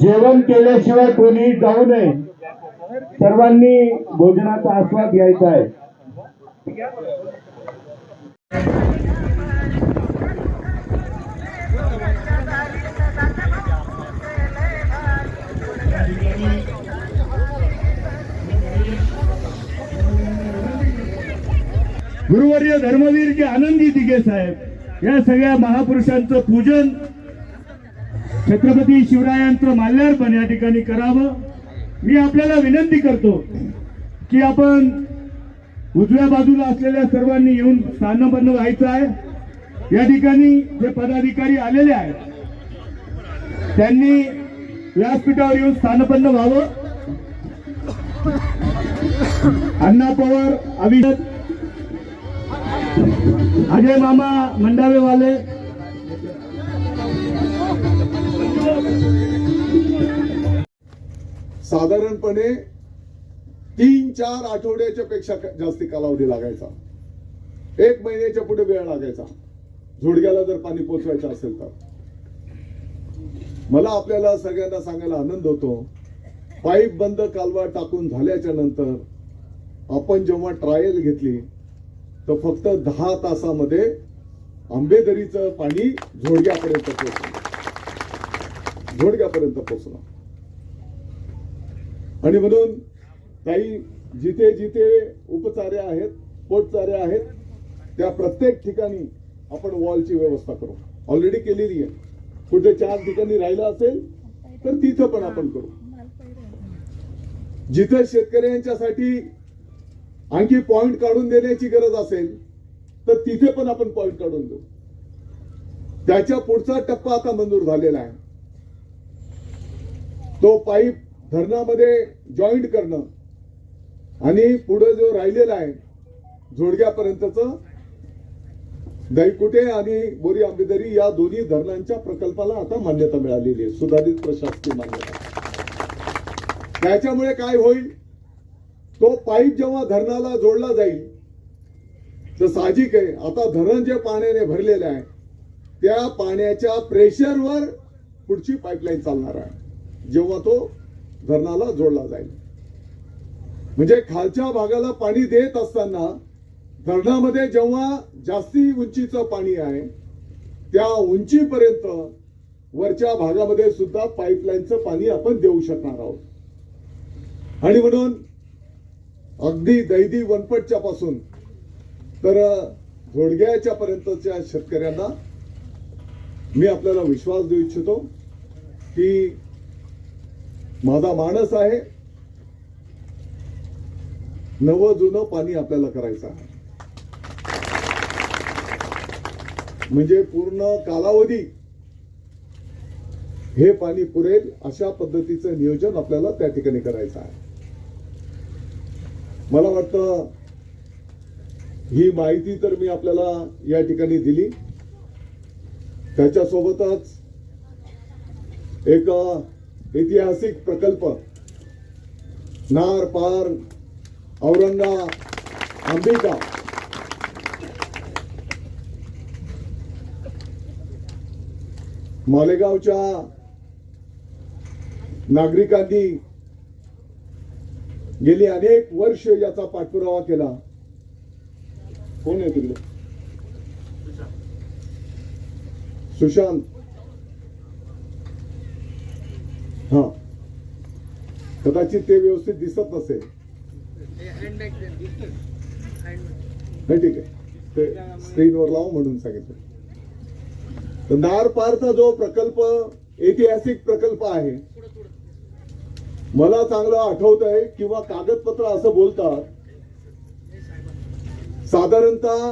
जेवण केल्याशिवाय कोणी जाऊ नये. सर्वांनी भोजनाचा आस्वाद घ्यायचा आहे. कर्मवीर जे आनंदी दिगे साहेब या सगळ्या महापुरुषांचं पूजन छत्रपती शिवरायांचं माल्यार्पण या ठिकाणी करावं. मी आपल्याला विनंती करतो की आपण उजव्या बाजूला असलेल्या सर्वांनी येऊन स्थानबद्ध व्हायचं आहे. या ठिकाणी जे पदाधिकारी आलेले आहेत त्यांनी व्यासपीठावर येऊन स्थानपन्न व्हावं. अण्णा पवार अभिषेक अजय मामा मंडावेवाले साधारणपणे तीन चार आठवड्याच्या पेक्षा जास्ती कालावधी लागायचा. एक महिन्याच्या पुढे वेळ लागायचा. झोडग्याला जर पाणी पोचवायचं असेल तर. मला आपल्याला सगळ्यांना सांगायला आनंद होतो. पाईप बंद कालवा टाकून झाल्याच्यानंतर आपण जेव्हा ट्रायल घेतली तर फक्त दहा तासामध्ये आंबेदरीचं पाणी झोडग्यापर्यंत पोहोचलं झोडग्यापर्यंत पोहोचलं आणि म्हणून काही जिथे जिथे उपचारे आहेत पोटचारे आहेत त्या प्रत्येक ठिकाणी आपण वॉलची व्यवस्था करू. ऑलरेडी केलेली आहे. कुठे चार ठिकाणी राहिलं असेल तर तिथं पण आपण करू. जिथे शेतकऱ्यांच्यासाठी आणखी पॉइंट काढून देण्याची गरज असेल तर तिथे पण आपण पॉइंट काढून देऊ. त्याच्या पुढचा टप्पा आता मंजूर झालेला आहे. तो पाईप धरणामध्ये जॉईंट करणं आणि पुढे जो राहिलेला आहे झोडग्यापर्यंतच दैकुटे आणि बोरी आंबेदरी या दोन्ही धरणांच्या प्रकल्पाला आता मान्यता मिळालेली आहे सुधारित प्रशासकीय मान्यता. त्याच्यामुळे काय होईल? तो पाईप जेव्हा धरणाला जोडला जाईल तर साहजिक आहे आता धरण जे पाण्याने भरलेलं आहे त्या पाण्याच्या प्रेशरवर पुढची पाईपलाईन चालणार आहे जेव्हा तो धरणाला जोडला जाईल. म्हणजे खालच्या भागाला पाणी देत असताना धरणामध्ये जेव्हा जास्ती उंचीचं पाणी आहे त्या उंचीपर्यंत वरच्या भागामध्ये सुद्धा पाईपलाईनचं पाणी आपण देऊ शकणार आहोत. आणि म्हणून अगदी दैदी वनपटच्या पासून तर घोडग्याच्या पर्यंतच्या शेतकऱ्यांना मी आपल्याला विश्वास देऊ इच्छितो की माझा मानस आहे. नवं जुनं पाणी आपल्याला करायचं आहे. म्हणजे पूर्ण कालावधी हे पाणी पुरेल अशा पद्धतीचं नियोजन आपल्याला त्या ठिकाणी करायचं आहे. मला वाटतं ही माहिती तर मी आपल्याला या ठिकाणी दिली. त्याच्यासोबतच एक ऐतिहासिक प्रकल्प नार पार औरंगा अंबिका मालेगावच्या नागरिकांनी गेली अनेक वर्ष याचा पाठपुरावा केला. कोण आहे तिकडे? सुशांत. हा. कदाचित ते व्यवस्थित दिसत नसेल. ठीक आहे. ते स्क्रीनवर लावू म्हणून सांगितलं. तर नार पारचा जो प्रकल्प ऐतिहासिक प्रकल्प आहे मला चांगलं आठवत आहे किंवा कागदपत्र असं बोलतात साधारणतः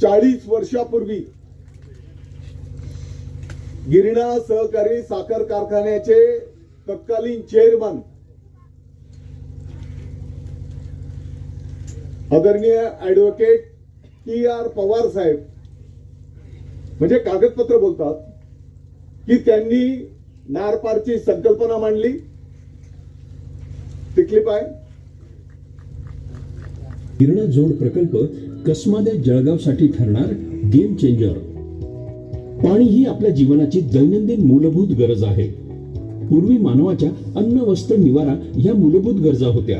चाळीस वर्षापूर्वी गिरणा सहकारी साखर कारखान्याचे तत्कालीन चेअरमन आदरणीय ऍडव्होकेट टी आर पवार साहेब म्हणजे कागदपत्र बोलतात की त्यांनी नारपारची संकल्पना मांडली ती क्लिप आहे. गिरणा जोड प्रकल्प कसमाद्या जळगावसाठी ठरणार गेम चेंजर पाणी ही आपल्या जीवनाची दैनंदिन मूलभूत गरज आहे. पूर्वी मानवाच्या अन्न वस्त्र निवारा या मूलभूत गरजा होत्या.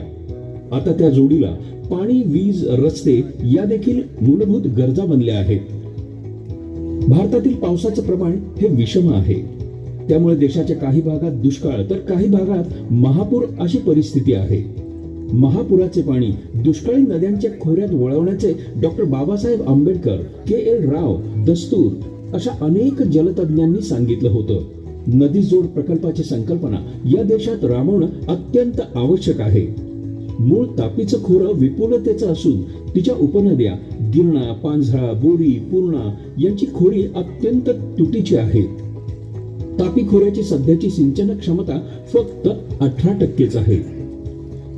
आता त्या जोडीला पाणी वीज रस्ते या देखील मूलभूत गरजा बनल्या आहेत. भारतातील पावसाचं प्रमाण हे विषम आहे. त्यामुळे देशाच्या काही भागात दुष्काळ तर काही भागात महापूर अशी परिस्थिती आहे. महापुराचे पाणी दुष्काळी नद्यांच्या खोऱ्यात वळवण्याचे doctor Babasaheb Ambedkar K L Rao दस्तूर अशा अनेक जलतज्ञांनी सांगितलं होतं. नदी जोड प्रकल्पाची संकल्पना या देशात राबवणं अत्यंत आवश्यक आहे. मूळ तापीचं खोरं विपुलतेचं असून तिच्या उपनद्या गिरणा पांझरा बोरी पूर्णा यांची खोरी अत्यंत तुटीची आहेत. तापी खोऱ्याची सध्याची सिंचन क्षमता फक्त अठरा टक्केच आहे.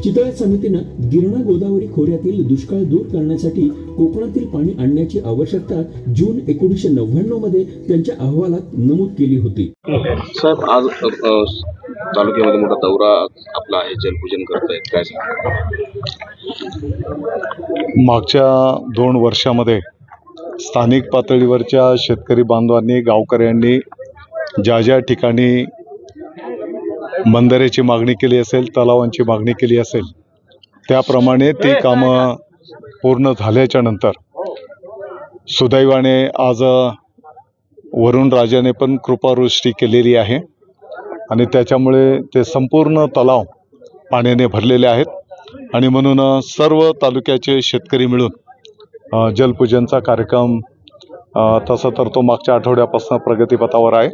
चितळा समितीनं गिरणा गोदावरी खोऱ्यातील दुष्काळ दूर करण्यासाठी कोकणातील पाणी आणण्याची आवश्यकता जून एकोणीसशे नव्याण्णवमध्ये त्यांच्या अहवालात नमूद केली होती. साहेब आज तालुक्यामध्ये मोठा दौरा आपला आहे जलपूजन करतायत काय सांगा मागच्या दोन वर्षामध्ये स्थानिक पातळीवरच्या शेतकरी बांधवांनी गावकऱ्यांनी ज्या ज्या ठिकाणी बंधाऱ्याची मागणी केली असेल तलावांची मागणी केली असेल त्याप्रमाणे ती कामं पूर्ण झाल्याच्यानंतर सुदैवाने आज वरुण राजाने पण कृपावृष्टी केलेली आहे आणि त्याच्यामुळे ते संपूर्ण तलाव पाण्याने भरलेले आहेत आणि म्हणून सर्व तालुक्याचे शेतकरी मिळून जलपूजनचा कार्यक्रम तसं तर तो मागच्या आठवड्यापासून प्रगतीपथावर आहे.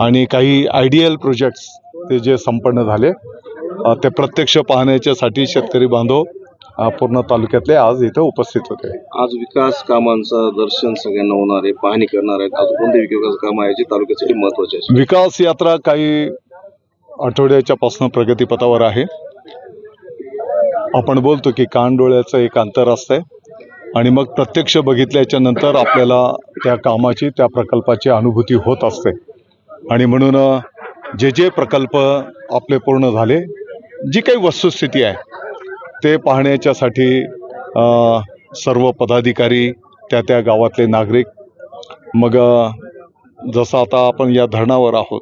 आणि काही आयडियल प्रोजेक्ट्स ते जे संपन्न झाले ते प्रत्यक्ष पाहण्याच्यासाठी शेतकरी बांधव पूर्ण तालुक्यातले आज इथं उपस्थित होते. आज विकास कामांचं दर्शन सगळ्यांना होणार आहे पाहणी करणार आहेत. आज कोणते विकास काम आहे जे तालुक्यासाठी महत्त्वाचे आहे विकास यात्रा काही आठवड्याच्या पासून प्रगतीपथावर आहे. आपण बोलतो की कानडोळ्याचं एक अंतर असतंय. आणि मग प्रत्यक्ष बघितल्याच्या नंतर आपल्याला त्या कामाची त्या प्रकल्पाची अनुभूती होत असते. आणि म्हणून जे जे प्रकल्प आपले पूर्ण झाले जी काही वस्तुस्थिती आहे ते पाहण्याच्यासाठी सर्व पदाधिकारी त्या त्या गावातले नागरिक मग जसं आता आपण या धरणावर आहोत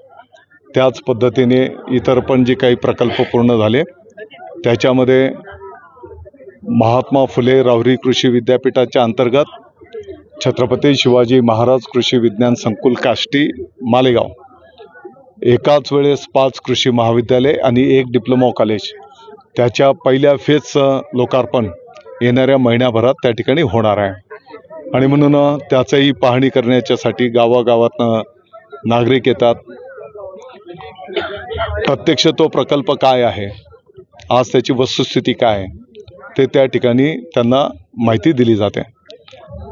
त्याच पद्धतीने इतर पण जे काही प्रकल्प पूर्ण झाले त्याच्यामध्ये महात्मा फुले राहुरी कृषी विद्यापीठाच्या अंतर्गत छत्रपती शिवाजी महाराज कृषी विज्ञान संकुल काष्टी मालेगाव. एकाच वेळेस पाच कृषी महाविद्यालय आणि एक डिप्लोमा कॉलेज. त्याच्या पहिल्या फेजचं लोकार्पण येणाऱ्या महिन्याभरात त्या ठिकाणी होणार आहे. आणि म्हणून त्याचंही पाहणी करण्याच्यासाठी गावागावातनं नागरिक येतात. प्रत्यक्ष तो प्रकल्प काय आहे? आज त्याची वस्तुस्थिती काय आहे? ते त्या ठिकाणी त्यांना माहिती दिली जाते.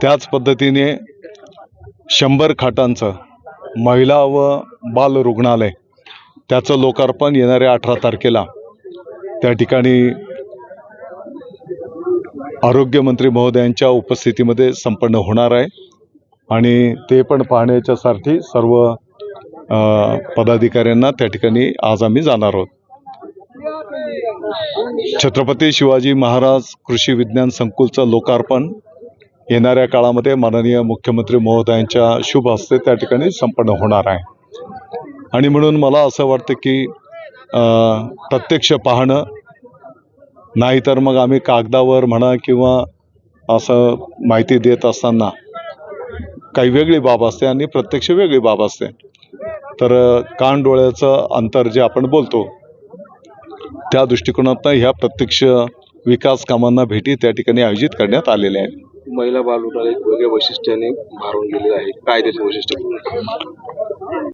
त्याच पद्धतीने शंभर खाटांचं महिला व बाल रुग्णालय त्याचं लोकार्पण येणाऱ्या अठरा तारखेला. त्या ठिकाणी आरोग्यमंत्री महोदयांच्या उपस्थितीमध्ये संपन्न होणार आहे आणि ते पण पाहण्याच्यासाठी सर्व पदाधिकाऱ्यांना त्या ठिकाणी आज आम्ही जाणार आहोत. छत्रपती शिवाजी महाराज कृषी विज्ञान संकुलचं लोकार्पण येणाऱ्या काळामध्ये माननीय मुख्यमंत्री महोदयांच्या शुभ हस्ते त्या ठिकाणी संपन्न होणार आहे. आणि म्हणून मला असं वाटतं की प्रत्यक्ष पाहणं नाहीतर मग आम्ही कागदावर म्हणा किंवा असं माहिती देत असताना काही वेगळी बाब असते आणि प्रत्यक्ष वेगळी बाब असते. तर कान डोळ्याचं अंतर जे आपण बोलतो त्या दृष्टिकोनातनं ह्या प्रत्यक्ष विकास कामांना भेटी त्या ठिकाणी आयोजित करण्यात आलेल्या आहेत. महिला बाल एक वेगळ्या वैशिष्ट्याने भारून गेलेलं आहे. काय त्याचे वैशिष्ट्य?